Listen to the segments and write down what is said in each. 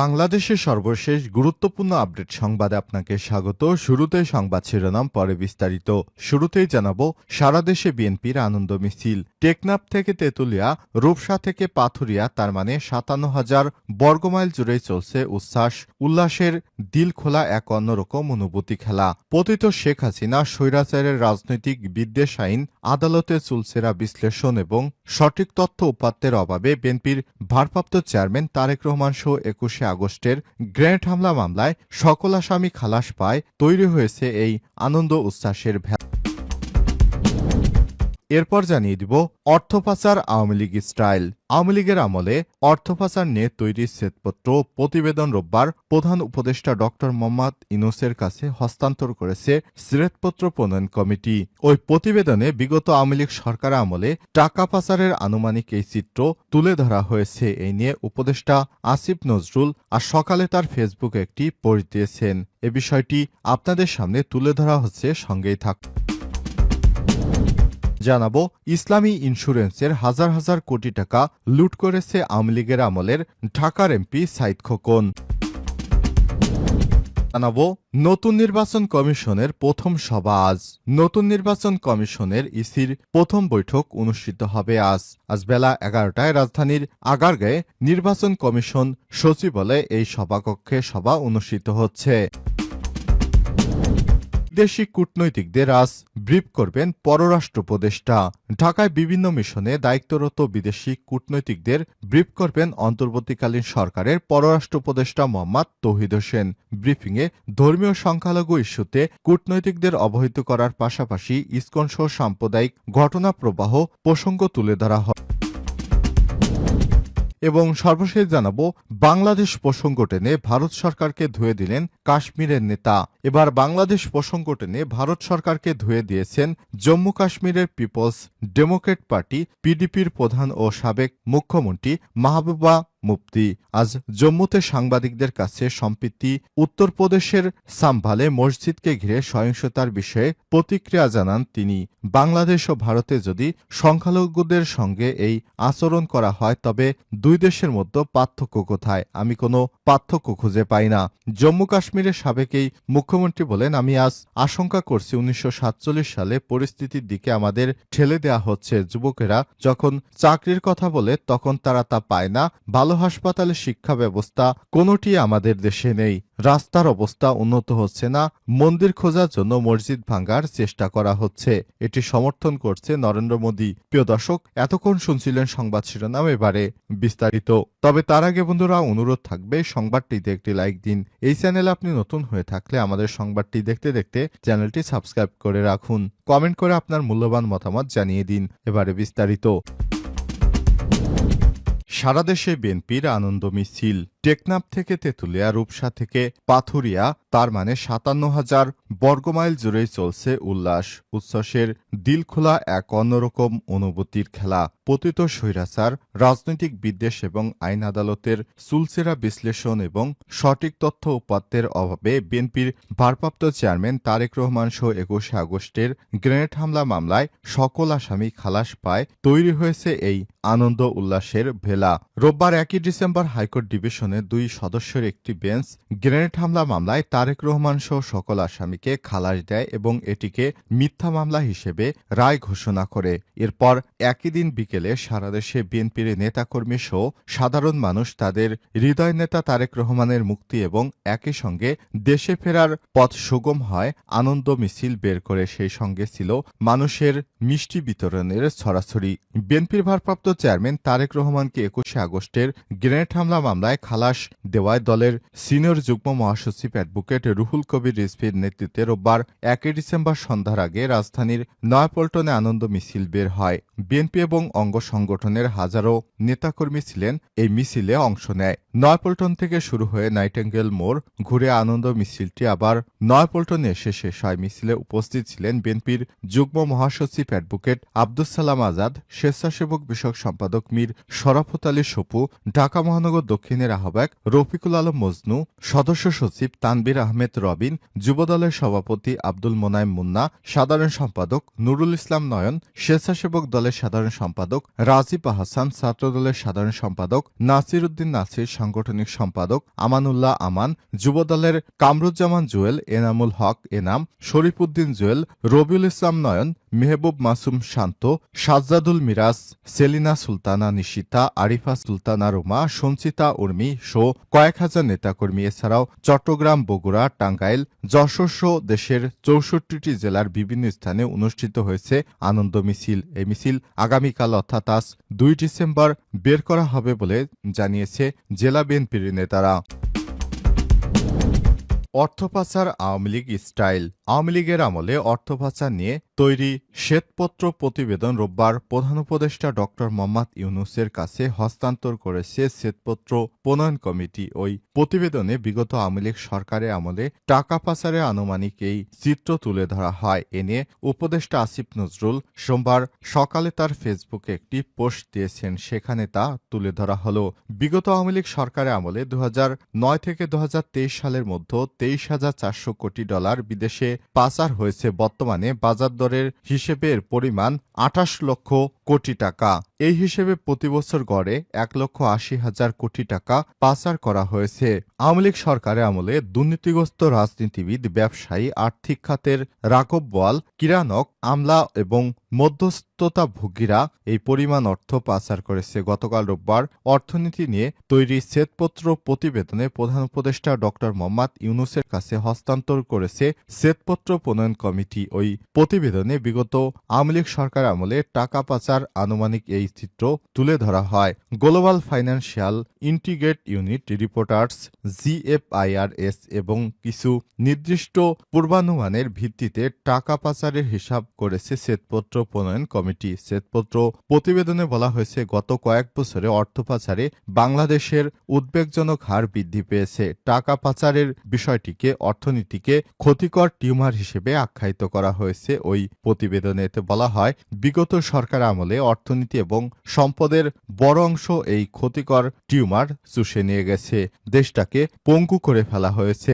বাংলাদেশের সর্বশেষ গুরুত্বপূর্ণ আপডেট সংবাদে আপনাকে স্বাগত। শুরুতেই সংবাদ শিরোনাম, পরে বিস্তারিত। শুরুতেই জানাব, সারা দেশে বিএনপির আনন্দ মিছিল। টেকনাফ থেকে তেতুলিয়া, রূপসা থেকে পাথুরিয়া, তার মানে সাতান্ন হাজার বর্গমাইল জুড়েই চলছে উচ্ছ্বাস। উল্লাসের দিল খোলা এক অন্যরকম অনুভূতি খেলা। পতিত শেখ হাসিনা স্বৈরাচারের রাজনৈতিক বিদ্বেষ আইন, আদালতে চুলসেরা বিশ্লেষণ এবং সঠিক তথ্য উপাত্তের অভাবে বিএনপির ভারপ্রাপ্ত চেয়ারম্যান তারেক রহমান সহ একুশে আগস্টের গ্রেনেড হামলা মামলায় সকল আসামি খালাস পায়, তৈরি হয়েছে এই আনন্দ উচ্ছ্বাসের ভেলা এরপর জানিয়ে দিব অর্থ পাচার আওয়ামী লীগ স্টাইল। আওয়ামী লীগের আমলে অর্থ পাচার নিয়ে তৈরি শ্বেতপত্র প্রতিবেদন রোববার প্রধান উপদেষ্টা ড. মোহাম্মদ ইনুসের কাছে হস্তান্তর করেছে শ্বেতপত্র প্রণয়ন কমিটি। ওই প্রতিবেদনে বিগত আওয়ামী লীগ সরকার আমলে টাকা পাচারের আনুমানিক এই চিত্র তুলে ধরা হয়েছে। এই নিয়ে উপদেষ্টা আসিফ নজরুল আর সকালে তার ফেসবুকে একটি পোস্ট দিয়েছেন। এ বিষয়টি আপনাদের সামনে তুলে ধরা হচ্ছে, সঙ্গেই থাক জানাব, ইসলামী ইন্স্যুরেন্সের হাজার হাজার কোটি টাকা লুট করেছে আওয়ামী লীগের আমলের ঢাকার এমপি সাইদ খোকন। জানাব, নতুন নির্বাচন কমিশনের প্রথম সভা আজ। নতুন নির্বাচন কমিশনের ইসির প্রথম বৈঠক অনুষ্ঠিত হবে আজ। আজ বেলা এগারোটায় রাজধানীর আগারগাঁয়ে নির্বাচন কমিশন সচিবালয়ে এই সভাকক্ষে সভা অনুষ্ঠিত হচ্ছে। বিদেশি কূটনৈতিকদের আজ ব্রিফ করবেন পররাষ্ট্র উপদেষ্টা। ঢাকায় বিভিন্ন মিশনে দায়িত্বরত বিদেশি কূটনৈতিকদের ব্রিফ করবেন অন্তর্বর্তীকালীন সরকারের পররাষ্ট্র উপদেষ্টা মোহাম্মদ তৌহিদ হোসেন। ব্রিফিংয়ে ধর্মীয় সংখ্যালঘু ইস্যুতে কূটনৈতিকদের অবহিত করার পাশাপাশি ইস্কন সহ সাম্প্রদায়িক ঘটনা প্রবাহ প্রসঙ্গ তুলে ধরা হয়। এবং সর্বশেষ জানাব, বাংলাদেশ প্রসঙ্গ টেনে ভারত সরকারকে ধুয়ে দিলেন কাশ্মীরের নেতা। এবার বাংলাদেশ প্রসঙ্গ টেনে ভারত সরকারকে ধুয়ে দিয়েছেন জম্মু কাশ্মীরের পিপলস ডেমোক্রেট পার্টি, পিডিপির প্রধান ও সাবেক মুখ্যমন্ত্রী মাহবুবা মুফতি আজ জম্মুতে সাংবাদিকদের কাছে সম্প্রীতি উত্তরপ্রদেশের সাম্ভালে মসজিদকে ঘিরে সহিংসতার বিষয়ে প্রতিক্রিয়া জানান তিনি। বাংলাদেশ ও ভারতে যদি সংখ্যালঘুদের সঙ্গে এই আচরণ করা হয়, তবে দুই দেশের মধ্যে পার্থক্য কোথায়? আমি কোনো পার্থক্য খুঁজে পাই না। জম্মু কাশ্মীরের সাবেকেই মুখ্যমন্ত্রী বলেন, আমি আজ আশঙ্কা করছি উনিশশো সাতচল্লিশ সালে পরিস্থিতির দিকে আমাদের ঠেলে দেয়া হচ্ছে। যুবকেরা যখন চাকরির কথা বলে, তখন তারা তা পায় না। ভালো হাসপাতালে শিক্ষা ব্যবস্থা কোনোটি আমাদের দেশে নেই। রাস্তার অবস্থা উন্নত হচ্ছে না। মন্দির খোঁজার জন্য মসজিদ ভাঙ্গার চেষ্টা করা হচ্ছে। এটি সমর্থন করছে নরেন্দ্র মোদী। প্রিয় দর্শক, এতক্ষণ শুনছিলেন সংবাদ শিরোনাম এবারে বিস্তারিত। তবে তার আগে বন্ধুরা, অনুরোধ থাকবে সংবাদটিতে একটি লাইক দিন। এই চ্যানেলে আপনি নতুন হয়ে থাকলে আমাদের সংবাদটি দেখতে দেখতে চ্যানেলটি সাবস্ক্রাইব করে রাখুন। কমেন্ট করে আপনার মূল্যবান মতামত জানিয়ে দিন। এবারে বিস্তারিত। সারা দেশে বিএনপির আনন্দ মিছিল। টেকনাফ থেকে তেঁতুলিয়া, রূপসা থেকে পাথুরিয়া, তার মানে সাতান্ন হাজার বর্গমাইল জুড়েই চলছে উল্লাস। উচ্ছ্বাসের দিলখোলা এক অন্যরকম অনুভূতির খেলা। পতিত স্বৈরাচার, রাজনৈতিক বিদ্বেষ এবং আইন আদালতের সুলসেরা বিশ্লেষণ এবং সঠিক তথ্য উপাত্তের অভাবে বিএনপির ভারপ্রাপ্ত চেয়ারম্যান তারেক রহমান সহ একুশে আগস্টের গ্রেনেড হামলা মামলায় সকল আসামি খালাস পায়। তৈরি হয়েছে এই আনন্দ উল্লাসের ভেলা। রোববার একই ডিসেম্বর হাইকোর্ট ডিভিশনের দুই সদস্যের একটি বেঞ্চ, গ্রেনেড হামলা মামলায় তারেক রহমান সহ সকল আসামিকে খালাস দেয় এবং এটিকে মিথ্যা মামলা হিসেবে রায় ঘোষণা করে। এরপর একই দিন বিকেলে সারা দেশে বিএনপির নেতাকর্মী সহ সাধারণ মানুষ তাদের হৃদয় নেতা তারেক রহমানের মুক্তি এবং একই সঙ্গে দেশে ফেরার পথ সুগম হয়, আনন্দ মিছিল বের করে সেই সঙ্গে ছিল মানুষের মিষ্টি বিতরণের ছড়াছড়ি। বিএনপির ভারপ্রাপ্ত চেয়ারম্যান তারেক রহমানকে একুশে আগস্টের গ্রেনেড হামলা মামলায় খালাস দেওয়ায় দলের সিনিয়র যুগ্ম মহাসচিব অ্যাডভোকেট রুহুল কবির রিজভির নেতৃত্বে রোববার একই ডিসেম্বর সন্ধ্যার আগে রাজধানীর নয়াপল্টনে আনন্দ মিছিল বের হয়। বিএনপি এবং অঙ্গ সংগঠনের হাজারো নেতাকর্মী ছিলেন, এই মিছিলে অংশ নেয়। নয়াপল্টন থেকে শুরু হয়ে নাইটেঙ্গেল মোড় ঘুরে আনন্দ মিছিলটি আবার নয়াপল্টনে এসে শেষ হয়। মিছিলে উপস্থিত ছিলেন বিএনপির যুগ্ম মহাসচিব অ্যাডভোকেট আব্দুস সালাম আজাদ, স্বেচ্ছাসেবক বিষয়ক সম্পাদক মীর শরাফত আলী সপু, ঢাকা মহানগর দক্ষিণের আহ্বায়ক আহ্বায়ক রফিকুল আলম মজনু, সদস্য সচিব তানবির আহমেদ রবিন, যুবদলের সভাপতি আব্দুল মোনায়েম মুন্না, সাধারণ সম্পাদক নুরুল ইসলাম নয়ন, স্বেচ্ছাসেবক দলের সাধারণ সম্পাদক রাজীব আহসান, ছাত্রদলের সাধারণ সম্পাদক নাসির উদ্দিন নাসির, সাংগঠনিক সম্পাদক আমানুল্লাহ আমান, যুবদলের কামরুজ্জামান জুয়েল, এনামুল হক এনাম শরীফুদ্দিন জুয়েল, রবিউল ইসলাম নয়ন, মেহবুব মাসুম শান্ত, সাজ্জাদুল মিরাজ, সেলিনা সুলতানা নিশিতা, আরিফা সুলতানা রুমা, সঞ্চিতা উর্মি সহ কয়েক হাজার নেতাকর্মী, এছাড়াও চট্টগ্রাম, বগুড়া, টাঙ্গাইল, যশোর সহ দেশের চৌষট্টিটি জেলার বিভিন্ন স্থানে অনুষ্ঠিত হয়েছে আনন্দ মিছিল। এই মিছিল আগামীকাল, অর্থাৎ আজ দুই ডিসেম্বর, বের করা হবে বলে জানিয়েছে জেলা বিএনপির নেতারা। অর্থপাচার আওয়ামী লীগ স্টাইল। আওয়ামী লীগের আমলে অর্থ পাচার নিয়ে তৈরি শ্বেতপত্র প্রতিবেদন রোববার প্রধান উপদেষ্টা ড. মোহাম্মদ ইউনুসের কাছে হস্তান্তর করেছে শ্বেতপত্র প্রণয়ন কমিটি। ওই প্রতিবেদনে বিগত আওয়ামী লীগ সরকারের আমলে টাকা পাচারের আনুমানিক এই চিত্র তুলে ধরা হয়। এ নিয়ে উপদেষ্টা আসিফ নজরুল সোমবার সকালে তার ফেসবুকে একটি পোস্ট দিয়েছেন। সেখানে তা তুলে ধরা হলো। বিগত আওয়ামী লীগ সরকারের আমলে দু থেকে দু হাজার তেইশ সালের মধ্যে তেইশ হাজার চারশো কোটি ডলার বিদেশে পাচার হয়েছে বর্তমানে বাজার দরের হিসেবের পরিমাণ আঠাশ লক্ষ কোটি টাকা। এই হিসেবে প্রতিবছর গড়ে এক লক্ষ আশি হাজার কোটি টাকা পাচার করা হয়েছে। আওয়ামী লীগ সরকারের আমলে দুর্নীতিগ্রস্ত রাজনীতিবিদ, ব্যবসায়ী, আর্থিক খাতের রাকব বোয়াল কিরানক, আমলা এবং মধ্যস্থতাভোগীরা এই পরিমাণ অর্থ পাচার করেছে। গতকাল রোববার অর্থনীতি নিয়ে তৈরি শ্বেতপত্র প্রতিবেদনে প্রধান উপদেষ্টা ড. মোহাম্মদ ইউনুসের কাছে হস্তান্তর করেছে শ্বেতপত্র প্রণয়ন কমিটি। ওই প্রতিবেদনে বিগত আওয়ামী লীগ সরকার আমলে টাকা পাচার আনুমানিক এই চিত্র তুলে ধরা হয়। Global financial integrate unit reporters GFIRS এবং কিছু নির্দিষ্ট পূর্বানুমানের ভিত্তিতে টাকা পাচারের হিসাব করেছে শ্বেতপত্র প্রণয়ন কমিটি শ্বেতপত্র প্রতিবেদনে বলা হয়েছে, গত কয়েক বছরে অর্থ পাচারে বাংলাদেশের উদ্বেগজনক হার বৃদ্ধি পেয়েছে। টাকা পাচারের বিষয়টিকে অর্থনীতিকে ক্ষতিকর টিউমার হিসেবে আখ্যায়িত করা হয়েছে। ওই প্রতিবেদনে এতে বলা হয়, বিগত সরকার আমলে অর্থনীতি এবং সম্পদের বড় অংশ এই ক্ষতিকর টিউমার চুষে নিয়ে গেছে। দেশটাকে পঙ্গু করে ফেলা হয়েছে।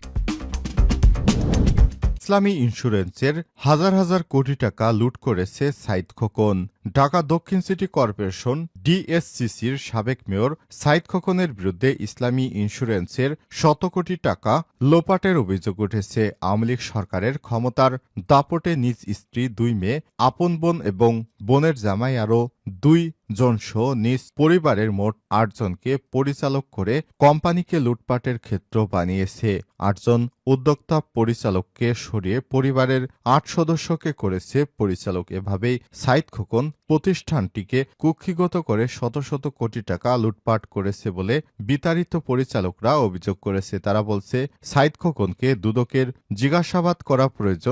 ইসলামী ইন্স্যুরেন্সের হাজার হাজার কোটি টাকা লুট করেছে সাইদ খোকন। ঢাকা দক্ষিণ সিটি কর্পোরেশন ডিএসসিসির সাবেক মেয়র সাইদ খোকনের বিরুদ্ধে ইসলামী ইন্স্যুরেন্সের শত কোটি টাকা লোপাটের অভিযোগ উঠেছে। আওয়ামী লীগ সরকারের ক্ষমতার দাপটে নিজ স্ত্রী দুই মেয়ে, আপন বোন এবং বোনের জামাই আরও দুই জন সহ নিজ পরিবারের মোট আটজনকে পরিচালক করে কোম্পানিকে লুটপাটের ক্ষেত্র বানিয়েছে। আটজন উদ্যোক্তা পরিচালককে সরিয়ে পরিবারের আট সদস্যকে করেছে। পরিচালক এভাবেই সাইদ খোকন প্রতিষ্ঠানটিকে কুক্ষিগত করে শত শত কোটি টাকা লুটপাট করেছে বলে বিতাড়িত পরিচালকরা অভিযোগ করেছে। তারা বলছে সাইদ খোকনকে দুদকের জিজ্ঞাসাবাদ করা প্রয়োজন।